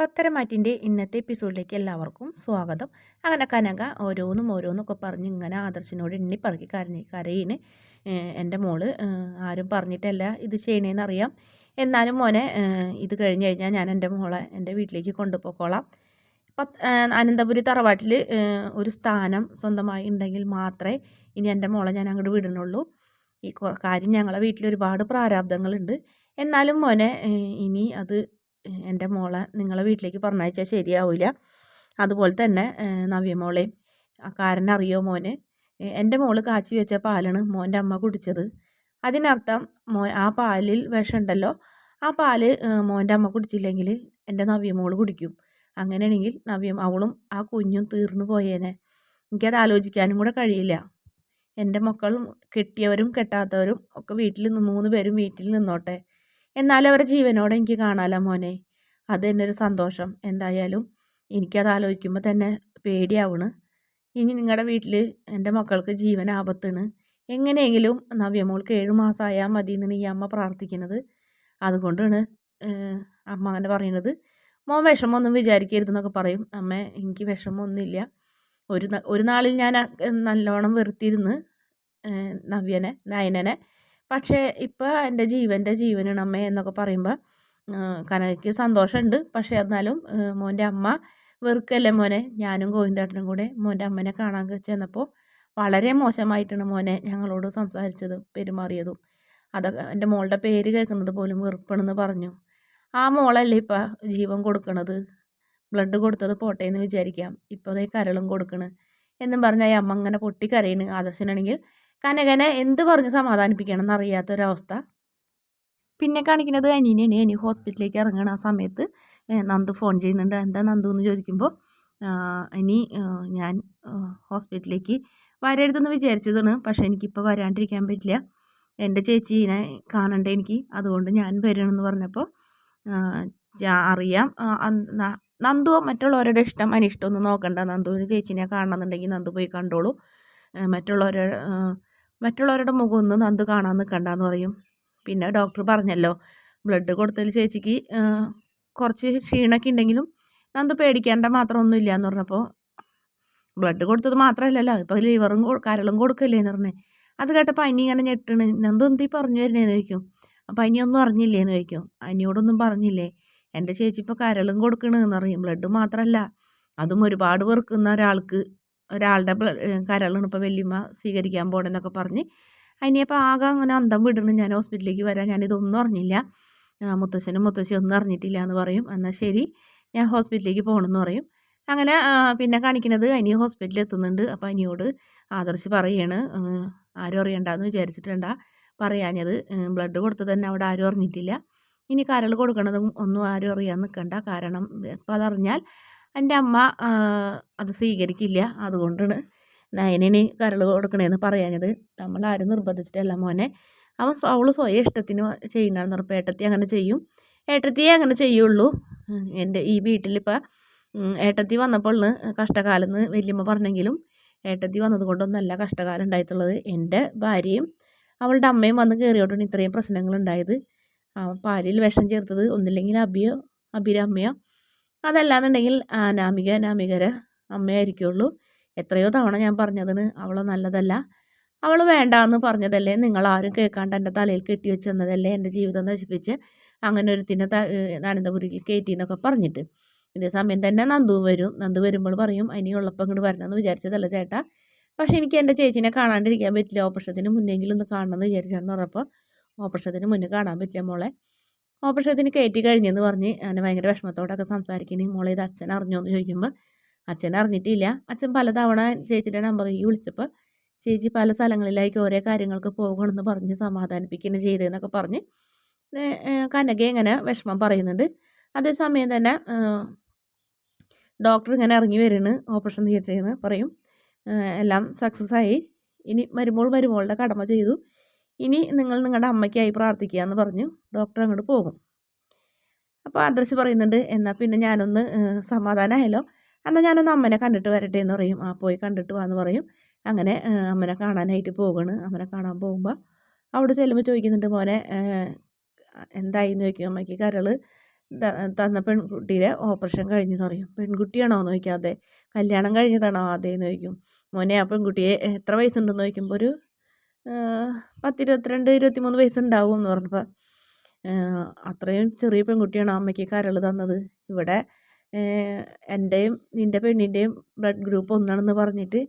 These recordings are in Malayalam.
പത്തരമാറ്റിന്റെ ഇന്നത്തെ എപ്പിസോഡിലേക്ക് എല്ലാവർക്കും സ്വാഗതം. അങ്ങനെ കനക ഓരോന്നും ഓരോന്നൊക്കെ പറഞ്ഞ് ഇങ്ങനെ ആദർശിനോട് എണ്ണി പറക്കി കരഞ്ഞ് കരയിന് എന്റെ മോൾ ആരും പറഞ്ഞിട്ടല്ല ഇത് ചെയ്യണേന്നറിയാം. എന്നാലും മോനെ ഇത് കഴിഞ്ഞ് കഴിഞ്ഞാൽ ഞാൻ എന്റെ മോളെ എന്റെ വീട്ടിലേക്ക് കൊണ്ടുപോയിക്കോളാം. പത്ത് അനന്തപുരി തറവാട്ടിൽ ഒരു സ്ഥാനം സ്വന്തമായി ഉണ്ടെങ്കിൽ മാത്രമേ ഇനി എന്റെ മോളെ ഞാൻ അങ്ങോട്ട് വിടുന്നുള്ളൂ ഈ കാര്യം ഞങ്ങളെ വീട്ടിൽ ഒരുപാട് പ്രാരാബ്ദങ്ങളുണ്ട്. എന്നാലും മോനെ ഇനി അത് എന്റെ മോളെ നിങ്ങളെ വീട്ടിലേക്ക് പറഞ്ഞയച്ചാൽ ശരിയാവില്ല അതുപോലെ തന്നെ നവ്യ നവ്യമോളെയും കാരണം അറിയോ മോന്? എന്റെ മോൾ കാച്ചി വെച്ച പാലാണ് മോന്റെ അമ്മ കുടിച്ചത്. അതിനർത്ഥം മോ ആ പാലിൽ വിഷമുണ്ടല്ലോ. ആ പാൽ മോന്റെ അമ്മ കുടിച്ചില്ലെങ്കിൽ എന്റെ നവ്യമോൾ കുടിക്കും. അങ്ങനെയാണെങ്കിൽ നവ്യം അവളും ആ കുഞ്ഞും തീർന്നു പോയേനെ. എനിക്കത് ആലോചിക്കാനും കൂടെ കഴിയില്ല. എന്റെ മക്കളും കെട്ടിയവരും കെട്ടാത്തവരും ഒക്കെ വീട്ടിൽ നിന്ന് മൂന്ന് പേരും വീട്ടിൽ നിന്നോട്ടെ. എന്നാലും അവരെ ജീവനോടെ എനിക്ക് കാണാമല്ലോ മോനെ? അത് തന്നെ ഒരു സന്തോഷം. എന്തായാലും എനിക്കത് ആലോചിക്കുമ്പോൾ തന്നെ പേടിയാവണ്. ഇനി നിങ്ങളുടെ വീട്ടിൽ എന്റെ മക്കൾക്ക് ജീവൻ ആപത്താണ്. എങ്ങനെയെങ്കിലും നവ്യമോൾക്ക് ഏഴ് മാസമായാൽ മതി എന്നാണ് ഈ അമ്മ പ്രാർത്ഥിക്കുന്നത്. അതുകൊണ്ടാണ് അമ്മ അങ്ങനെ പറയുന്നത്. മോൻ വിഷമമൊന്നും വിചാരിക്കരുതെന്നൊക്കെ പറയും. അമ്മ എനിക്ക് വിഷമമൊന്നുമില്ല. ഒരു ഒരു നാളിൽ ഞാൻ നല്ലോണം വെറുത്തിരുന്ന് നവ്യനെ നയനനെ പക്ഷേ ഇപ്പോൾ എന്റെ ജീവന്റെ അമ്മ എന്നൊക്കെ പറയുമ്പോൾ കനകയ്ക്ക് സന്തോഷമുണ്ട് പക്ഷേ എന്നാലും മോന്റെ അമ്മ വെറുക്കല്ലേ മോനെ? ഞാനും ഗോവിന്ദേട്ടനും കൂടെ മോന്റെ അമ്മനെ കാണാൻ ചെന്നപ്പോൾ വളരെ മോശമായിട്ടാണ് മോനെ ഞങ്ങളോട് സംസാരിച്ചതും പെരുമാറിയതും. അതൊക്കെ എന്റെ മോളുടെ പേര് കേൾക്കുന്നത് പോലും വെറുപ്പണെന്ന് പറഞ്ഞു. ആ മോളല്ലേ ഇപ്പം ജീവൻ കൊടുക്കണത്? ബ്ലഡ് കൊടുത്തത് പോട്ടെ എന്ന് വിചാരിക്കാം. ഇപ്പോൾ അതേ കരളും കൊടുക്കണ്. എന്നും പറഞ്ഞാൽ അമ്മ അങ്ങനെ പൊട്ടിക്കരയണ്. ആദർശനാണെങ്കിൽ കനകനെ എന്ത് പറഞ്ഞ് സമാധാനിപ്പിക്കണം എന്നറിയാത്തൊരവസ്ഥ പിന്നെ കാണിക്കുന്നത് അനീനെയാണ് അനി ഹോസ്പിറ്റലിലേക്ക് ഇറങ്ങണ ആ സമയത്ത് നന്ദു ഫോൺ ചെയ്യുന്നുണ്ട്. എന്താ നന്ദു എന്ന് ചോദിക്കുമ്പോൾ അനി ഞാൻ ഹോസ്പിറ്റലിലേക്ക് വരരുതെന്ന് വിചാരിച്ചതാണ്. പക്ഷേ എനിക്കിപ്പോൾ വരാണ്ടിരിക്കാൻ പറ്റില്ല. എന്റെ ചേച്ചീനെ കാണണ്ടേ എനിക്ക്? അതുകൊണ്ട് ഞാൻ വരണമെന്ന് പറഞ്ഞപ്പോൾ അറിയാം. നന്ദു മറ്റുള്ളവരുടെ ഇഷ്ടം? അനിഷ്ടമൊന്നും നോക്കണ്ട. നന്ദുവിന് ചേച്ചീനെ കാണണമെന്നുണ്ടെങ്കിൽ നന്ദു പോയി കണ്ടോളൂ. മറ്റുള്ളവരുടെ മറ്റുള്ളവരുടെ മുഖമൊന്നും നന്ദു കാണാൻ നിൽക്കണ്ടെന്ന് പറയും. പിന്നെ ഡോക്ടർ പറഞ്ഞല്ലോ ബ്ലഡ് കൊടുത്തതിൽ ചേച്ചിക്ക് കുറച്ച് ക്ഷീണമൊക്കെ ഉണ്ടെങ്കിലും നന്ദു പേടിക്കേണ്ട മാത്രമൊന്നുമില്ല എന്ന് പറഞ്ഞപ്പോൾ ബ്ലഡ് കൊടുത്തത് മാത്രമല്ലല്ലോ ഇപ്പോൾ ലിവറും കരളും കൊടുക്കല്ലേ എന്ന് പറഞ്ഞേ. അത് കേട്ടപ്പോൾ അനി ഇങ്ങനെ ഞെട്ടണ്. നന്ദു എന്തി പറഞ്ഞു വരുന്നതെന്ന് ചോദിക്കും? അപ്പോൾ അനിയൊന്നും അറിഞ്ഞില്ലേന്ന് ചോദിക്കും. അനിയോടൊന്നും പറഞ്ഞില്ലേ. എന്റെ ചേച്ചി ഇപ്പോൾ കരളും കൊടുക്കണമെന്ന് അറിയും ബ്ലഡ് മാത്രമല്ല അതും ഒരുപാട് വെറുക്കുന്ന ഒരാൾക്ക് ഒരാളുടെ കരളാണ് ഇപ്പോൾ വലിയമ്മ സ്വീകരിക്കാൻ പോകണമെന്നൊക്കെ പറഞ്ഞ്. അതിനിപ്പോൾ ആകെ അങ്ങനെ അന്തം വിടണം. ഞാൻ ഹോസ്പിറ്റലിലേക്ക് വരാൻ ഞാനിതൊന്നും അറിഞ്ഞില്ല. മുത്തശ്ശനും മുത്തശ്ശി ഒന്നും അറിഞ്ഞിട്ടില്ല എന്ന് പറയും. എന്നാൽ ശരി ഞാൻ ഹോസ്പിറ്റലിലേക്ക് പോകണമെന്ന് പറയും. അങ്ങനെ പിന്നെ കാണിക്കുന്നത് അനി ഹോസ്പിറ്റലിൽ എത്തുന്നുണ്ട്. അപ്പോൾ അനിയോട് ആദർശ് പറയാണ് ആരും അറിയണ്ടെന്ന് വിചാരിച്ചിട്ടുണ്ട. പറയാഞ്ഞത് ബ്ലഡ് കൊടുത്തത് തന്നെ അവിടെ ആരും അറിഞ്ഞിട്ടില്ല. ഇനി കരൾ കൊടുക്കണതും ഒന്നും ആരും അറിയാൻ നിൽക്കണ്ട കാരണം ഇപ്പോൾ അതറിഞ്ഞാൽ എന്റെ അമ്മ അത് സ്വീകരിക്കില്ല. അതുകൊണ്ടാണ് നയനിന് കരൾ കൊടുക്കണേന്ന് പറയാഞ്ഞത്. നമ്മളാരും നിർബന്ധിച്ചിട്ടല്ല മോനെ. അവൻ അവൾ സ്വയം ഇഷ്ടത്തിന് ചെയ്യുന്നതാണ് നിർപ്പം ഏട്ടത്തി അങ്ങനെ ചെയ്യും. ഏട്ടത്തിയെ അങ്ങനെ ചെയ്യുള്ളൂ. എന്റെ ഈ വീട്ടിലിപ്പോൾ ഏട്ടത്തി വന്നപ്പോൾ കഷ്ടകാലം എന്ന് വലിയമ്മ പറഞ്ഞെങ്കിലും ഏട്ടത്തി വന്നത് കൊണ്ടൊന്നല്ല കഷ്ടകാലം ഉണ്ടായിട്ടുള്ളത്. എന്റെ ഭാര്യയും അവളുടെ അമ്മയും വന്ന് കയറിയോട്ടാണ് ഇത്രയും പ്രശ്നങ്ങൾ ഉണ്ടായത് പാലിൽ വിഷം ചേർത്തത്. ഒന്നില്ലെങ്കിൽ അബിയോ അബിയുടെ അമ്മയോ അതല്ലാന്നുണ്ടെങ്കിൽ അനാമിക അനാമികര അമ്മയായിരിക്കുള്ളൂ. എത്രയോ തവണ ഞാൻ പറഞ്ഞതിന് അവൾ നല്ലതല്ല. അവൾ വേണ്ട എന്ന് പറഞ്ഞതല്ലേ നിങ്ങൾ ആരും കേൾക്കാണ്ട് എന്റെ തലയിൽ കെട്ടി വെച്ചെന്നതല്ലേ എന്റെ ജീവിതം നശിപ്പിച്ച് അങ്ങനെ ഒരുത്തിനെ അനന്തപുരിയിൽ കയറ്റി എന്നൊക്കെ പറഞ്ഞിട്ട്. ഇതേ സമയം തന്നെ നന്ദു വരും. നന്ദു വരുമ്പോൾ പറയും ഉള്ളപ്പം ഇങ്ങോട്ട് വരണമെന്ന് വിചാരിച്ചതല്ല ചേട്ടാ. പക്ഷേ എനിക്ക് എന്റെ ചേച്ചിനെ കാണാണ്ടിരിക്കാൻ പറ്റില്ല. ഓപ്പറേഷത്തിന് മുന്നെങ്കിലും ഒന്ന് കാണണമെന്ന് വിചാരിച്ചാണെന്ന് പറഞ്ഞപ്പോൾ ഓപ്പറേഷത്തിന് മുന്നേ കാണാൻ പറ്റില്ല മോളെ. ഓപ്പറേഷത്തിന് കയറ്റി കഴിഞ്ഞെന്ന് പറഞ്ഞ് അങ്ങനെ ഭയങ്കര വിഷമത്തോടൊക്കെ സംസാരിക്കണേ മോളെ ഇത് അച്ഛൻ അറിഞ്ഞോ എന്ന് ചോദിക്കുമ്പോൾ അച്ഛൻ അറിഞ്ഞിട്ടില്ല. അച്ഛൻ പലതവണ ചേച്ചിയുടെ നമ്പറിലേക്ക് വിളിച്ചപ്പോൾ ചേച്ചി പല സ്ഥലങ്ങളിലേക്ക് ഓരോ കാര്യങ്ങൾക്ക് പോകണമെന്ന് പറഞ്ഞ് സമാധാനിപ്പിക്കുകയാണ് ചെയ്തതെന്നൊക്കെ പറഞ്ഞ് കനക ഇങ്ങനെ വിഷമം പറയുന്നുണ്ട്. അതേസമയം തന്നെ ഡോക്ടർ ഇങ്ങനെ ഇറങ്ങി വരുന്നു ഓപ്പറേഷൻ തിയേറ്ററിൽ നിന്ന് പറയും. എല്ലാം സക്സസ് ആയി. ഇനി മരുമോൾ മരുമോളുടെ കടമ ചെയ്തു. ഇനി നിങ്ങൾ നിങ്ങളുടെ അമ്മയ്ക്കായി പ്രാർത്ഥിക്കുക എന്ന് പറഞ്ഞു ഡോക്ടർ അങ്ങോട്ട് പോകും. അപ്പോൾ അദർശ് പറയുന്നുണ്ട് എന്നാൽ പിന്നെ ഞാനൊന്ന് സമാധാനമായല്ലോ എന്നാൽ ഞാനൊന്ന് അമ്മനെ കണ്ടിട്ട് വരട്ടെ എന്ന് പറയും. ആ പോയി കണ്ടിട്ട് വാന്ന് പറയും. അങ്ങനെ അമ്മനെ കാണാനായിട്ട് പോകണ് അമ്മനെ കാണാൻ പോകുമ്പോൾ അവിടെ ചെല്ലുമ്പോൾ ചോദിക്കുന്നുണ്ട് മോനെ എന്തായി എന്ന് ചോദിക്കും? അമ്മയ്ക്ക് കരൾ തന്ന പെൺകുട്ടിയുടെ ഓപ്പറേഷൻ കഴിഞ്ഞു എന്ന് പറയും. പെൺകുട്ടിയാണോ? എന്ന് അതെ കല്യാണം കഴിഞ്ഞതാണോ അതേന്ന് ചോദിക്കും. മോനെ ആ പെൺകുട്ടിയെ എത്ര വയസ്സുണ്ടെന്ന് ചോദിക്കുമ്പോൾ ഒരു പത്തിരുപത്തിരണ്ട് ഇരുപത്തിമൂന്ന് വയസ്സുണ്ടാവും എന്ന് പറഞ്ഞപ്പോൾ അത്രയും ചെറിയ പെൺകുട്ടിയാണ് അമ്മയ്ക്ക് കരൾ തന്നത്. ഇവിടെ എന്റെയും നിന്റെ പെണ്ണിന്റെയും ബ്ലഡ് ഗ്രൂപ്പ് ഒന്നാണെന്ന് പറഞ്ഞിട്ട്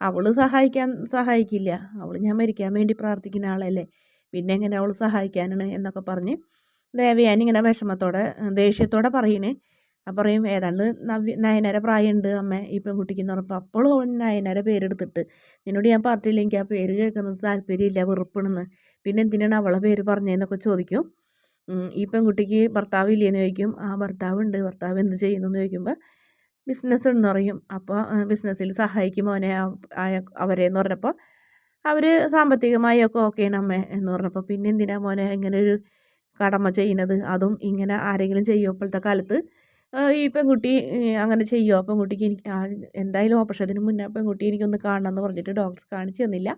അവൾ സഹായിക്കാൻ സഹായിക്കില്ല. അവൾ ഞാൻ മരിക്കാൻ വേണ്ടി പ്രാർത്ഥിക്കുന്ന ആളല്ലേ. പിന്നെ എങ്ങനെ അവൾ സഹായിക്കാനാണ് എന്നൊക്കെ പറഞ്ഞ് ദേവയാനി ഇങ്ങനെ വിഷമത്തോടെ ദേഷ്യത്തോടെ പറയണേ. അപ്പം പറയും ഏതാണ്ട് നവ്യ നയനര പ്രായമുണ്ട് അമ്മ ഈ പെൺകുട്ടിക്ക് എന്ന് പറഞ്ഞപ്പോൾ അപ്പോഴും നയനര പേരെടുത്തിട്ട് നിന്നോട് ഞാൻ പറഞ്ഞില്ല എനിക്ക് ആ പേര് കേൾക്കുന്നത് താല്പര്യമില്ല വെറുപ്പണെന്ന്. പിന്നെ എന്തിനാണ് അവളെ പേര് പറഞ്ഞതെന്നൊക്കെ ചോദിക്കും. ഈ പെൺകുട്ടിക്ക് ഭർത്താവ് ഇല്ലയെന്ന് ചോദിക്കും. ആ ഭർത്താവ് ഉണ്ട് ഭർത്താവ് എന്ത് ചെയ്യുന്നു എന്ന് ചോദിക്കുമ്പോൾ ബിസിനസ് എന്ന് അപ്പോൾ ബിസിനസ്സിൽ സഹായിക്കും അവനെ അവരെ എന്ന് പറഞ്ഞപ്പോൾ അവർ സാമ്പത്തികമായി ഒക്കെ ഓക്കെയാണ് അമ്മ എന്ന് പറഞ്ഞപ്പോൾ പിന്നെ എന്തിനാ മോനെ ഇങ്ങനെ ഒരു കടമ ചെയ്യുന്നത്? അതും ഇങ്ങനെ ആരെങ്കിലും ചെയ്യുമോ ഇപ്പോഴത്തെ കാലത്ത്? ഈ പെൺകുട്ടി അങ്ങനെ ചെയ്യുമോ പെൺകുട്ടിക്ക് എനിക്ക് എന്തായാലും ഓപ്പറേഷത്തിന് മുന്നേ പെൺകുട്ടി എനിക്കൊന്ന് കാണണം എന്ന് പറഞ്ഞിട്ട് ഡോക്ടർ കാണിച്ചു തന്നില്ല.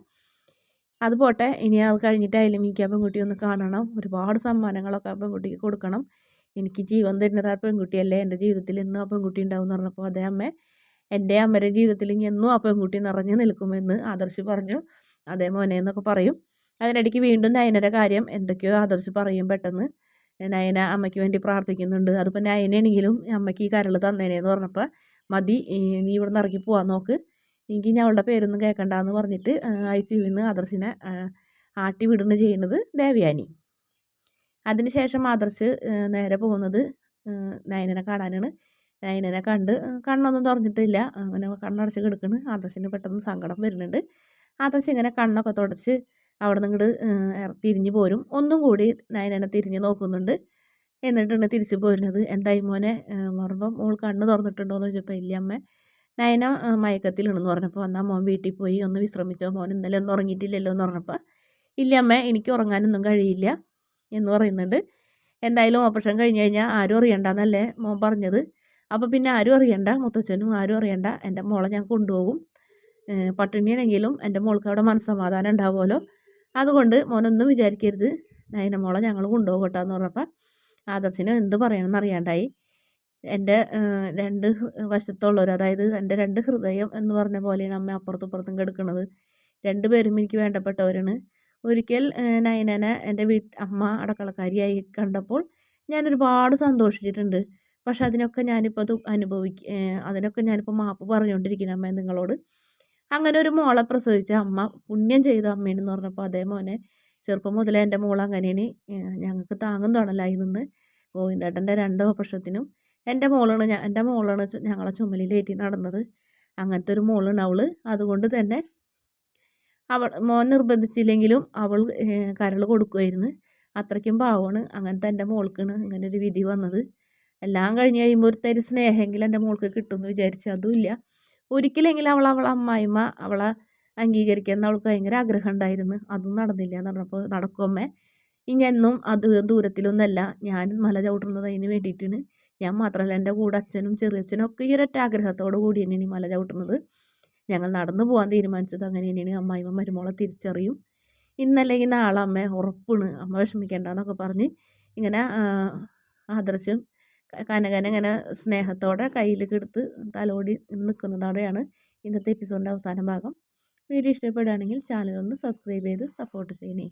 അത് പോട്ടെ ഇനി അത് കഴിഞ്ഞിട്ടായാലും എനിക്ക് ആ പെൺകുട്ടി ഒന്ന് കാണണം. ഒരുപാട് സമ്മാനങ്ങളൊക്കെ ആ പെൺകുട്ടിക്ക് കൊടുക്കണം. എനിക്ക് ജീവൻ തരുന്നത് ആ പെൺകുട്ടിയല്ലേ? എന്റെ ജീവിതത്തിൽ എന്നും ആ പെൺകുട്ടി ഉണ്ടാവും എന്ന് പറഞ്ഞപ്പോൾ അതേ അമ്മ എന്റെ അമ്മയുടെ ജീവിതത്തിൽ ഇനി എന്നും ആ പെൺകുട്ടി നിറഞ്ഞു നിൽക്കുമെന്ന് ആദർശ് പറഞ്ഞു. അതേ മോനെ എന്നൊക്കെ പറയും. അതിനിടയ്ക്ക് വീണ്ടും നയനരെ കാര്യം എന്തൊക്കെയോ ആദർശ് പറയും പെട്ടെന്ന്. നയന അമ്മയ്ക്ക് വേണ്ടി പ്രാർത്ഥിക്കുന്നുണ്ട്. അതിപ്പോൾ നയനാണെങ്കിലും അമ്മയ്ക്ക് ഈ കരൾ തന്നേനെന്ന് പറഞ്ഞപ്പോൾ മതി നീ ഇവിടെ നിന്ന് ഇറങ്ങി പോവാൻ നോക്ക്. എനിക്ക് ഞാൻ അവളുടെ പേരൊന്നും കേൾക്കണ്ടെന്ന് പറഞ്ഞിട്ട് ഐ സി യുവിൽ നിന്ന് ആദർശിനെ ആട്ടി വിടുന്ന ചെയ്യുന്നത് ദേവയാനി. അതിനുശേഷം ആദർശ് നേരെ പോകുന്നത് നയനനെ കാണാനാണ്. നയനനെ കണ്ട് കണ്ണൊന്നും തുറന്നിട്ടില്ല. അങ്ങനെ കണ്ണടച്ച് കിടക്കുന്നു ആദർശിന് പെട്ടെന്ന് സങ്കടം വരുന്നുണ്ട്. ആദർശ് ഇങ്ങനെ കണ്ണൊക്കെ തുടച്ച് അവിടെ നിന്ന് ഇങ്ങോട്ട് തിരിഞ്ഞു പോരും. ഒന്നും കൂടി നയനനെ തിരിഞ്ഞ് നോക്കുന്നുണ്ട്. എന്നിട്ടാണ് തിരിച്ചു പോരുന്നത്. എന്തായി മോനെ? പറഞ്ഞപ്പോൾ മോൾ കണ്ണ് തുറന്നിട്ടുണ്ടോ എന്ന് ചോദിച്ചപ്പോൾ ഇല്ല അമ്മ. നയന മയക്കത്തിലുണ്ടെന്ന് പറഞ്ഞപ്പോൾ എന്നാൽ മോൻ വീട്ടിൽ പോയി. ഒന്ന് വിശ്രമിച്ചോ മോൻ. ഇന്നലെ ഒന്നും ഉറങ്ങിയിട്ടില്ലല്ലോ എന്ന് പറഞ്ഞപ്പോൾ ഇല്ല അമ്മ എനിക്ക് ഉറങ്ങാനൊന്നും കഴിയില്ല എന്ന് പറയുന്നുണ്ട്. എന്തായാലും ഓപ്പറേഷൻ കഴിഞ്ഞ് കഴിഞ്ഞാൽ ആരും അറിയണ്ടെന്നല്ലേ മോൻ പറഞ്ഞത്. അപ്പോൾ പിന്നെ ആരും അറിയണ്ട. മുത്തച്ഛനും ആരും അറിയണ്ട. എന്റെ മോളെ ഞാൻ കൊണ്ടുപോകും. പട്ടിണിയാണെങ്കിലും എന്റെ മോൾക്ക് അവിടെ മനസ്സമാധാനം ഉണ്ടാവുമല്ലോ. അതുകൊണ്ട് മോനൊന്നും വിചാരിക്കരുത്. നയന മോളെ ഞങ്ങൾ കൊണ്ടുപോകട്ടെ എന്ന് പറഞ്ഞപ്പോൾ ആദർശിന് എന്ത് പറയണമെന്ന് അറിയാണ്ടായി. എന്റെ രണ്ട് വശത്തുള്ളവർ അതായത് എന്റെ രണ്ട് ഹൃദയം എന്ന് പറഞ്ഞ പോലെയാണ് അമ്മ അപ്പുറത്തും ഇപ്പുറത്തും കിടക്കുന്നത് രണ്ടുപേരും എനിക്ക് വേണ്ടപ്പെട്ടവരാണ്. ഒരിക്കൽ നയനനെ എന്റെ വീട്ട് അമ്മ അടക്കളക്കാരിയായി കണ്ടപ്പോൾ ഞാൻ ഒരുപാട് സന്തോഷിച്ചിട്ടുണ്ട്. പക്ഷെ അതിനൊക്കെ ഞാനിപ്പോൾ അത് അനുഭവിക്ക അതിനൊക്കെ ഞാനിപ്പോൾ മാപ്പ് പറഞ്ഞുകൊണ്ടിരിക്കുന്നു അമ്മ നിങ്ങളോട്. അങ്ങനെ ഒരു മോളെ പ്രസവിച്ച അമ്മ പുണ്യം ചെയ്ത അമ്മേനെന്ന് പറഞ്ഞപ്പോൾ അതേ മോനെ ചെറുപ്പം മുതലേ എന്റെ മോൾ അങ്ങനെയാണ് ഞങ്ങൾക്ക് താങ്ങും തണലായി നിന്ന് ഗോവിന്ദേട്ടന്റെ രണ്ട് ഓപ്പറേഷത്തിനും എന്റെ മോളാണ് എന്റെ മോളാണ് ഞങ്ങളെ ചുമലിലേറ്റി നടന്നത്. അങ്ങനത്തെ ഒരു മോളാണ് അവൾ അതുകൊണ്ട് തന്നെ അവൾ മോൻ നിർബന്ധിച്ചില്ലെങ്കിലും അവൾ കരൾ കൊടുക്കുമായിരുന്നു അത്രയ്ക്കും പാവമാണ്. അങ്ങനത്തെ എന്റെ മോൾക്കാണ് ഇങ്ങനെ ഒരു വിധി വന്നത്. എല്ലാം കഴിഞ്ഞ് കഴിയുമ്പോൾ ഒരു തരി സ്നേഹമെങ്കിലും എന്റെ മോൾക്ക് കിട്ടുമെന്ന് വിചാരിച്ച് അതുമില്ല ഒരിക്കലെങ്കിലും അവൾ അവളെ അമ്മായിമ്മ അവളെ അംഗീകരിക്കാൻ അവൾക്ക് ഭയങ്കര ആഗ്രഹം ഉണ്ടായിരുന്നു. അതും നടന്നില്ല എന്ന് പറഞ്ഞപ്പോൾ നടക്കുമേ ഇങ്ങെന്നും അത് ദൂരത്തിലൊന്നല്ല. ഞാൻ മല ചവിട്ടുന്നത് അതിന് വേണ്ടിയിട്ടാണ്. ഞാൻ മാത്രമല്ല എന്റെ കൂടെ അച്ഛനും ചെറിയച്ഛനും ഒക്കെ ഈ ഒരൊറ്റ ആഗ്രഹത്തോടു കൂടി തന്നെയാണ് മല ചവിട്ടുന്നത്. ഞങ്ങൾ നടന്നു പോകാൻ തീരുമാനിച്ചത് അങ്ങനെ തന്നെയാണ്. അമ്മായിമ്മ മരുമോളെ തിരിച്ചറിയും. ഇന്നല്ലെങ്കിൽ നാളെ അമ്മ. ഉറപ്പാണ്. അമ്മ വിഷമിക്കേണ്ടെന്നൊക്കെ പറഞ്ഞ് ഇങ്ങനെ ആദർശം കനകനെ ഇങ്ങനെ സ്നേഹത്തോടെ കയ്യിലേക്ക് എടുത്ത് തലോടി നിൽക്കുന്നതോടെയാണ് ഇന്നത്തെ എപ്പിസോഡിന്റെ അവസാന ഭാഗം. വീഡിയോ ഇഷ്ടപ്പെടുകയാണെങ്കിൽ ചാനൽ ഒന്ന് സബ്സ്ക്രൈബ് ചെയ്ത് സപ്പോർട്ട് ചെയ്യണേ.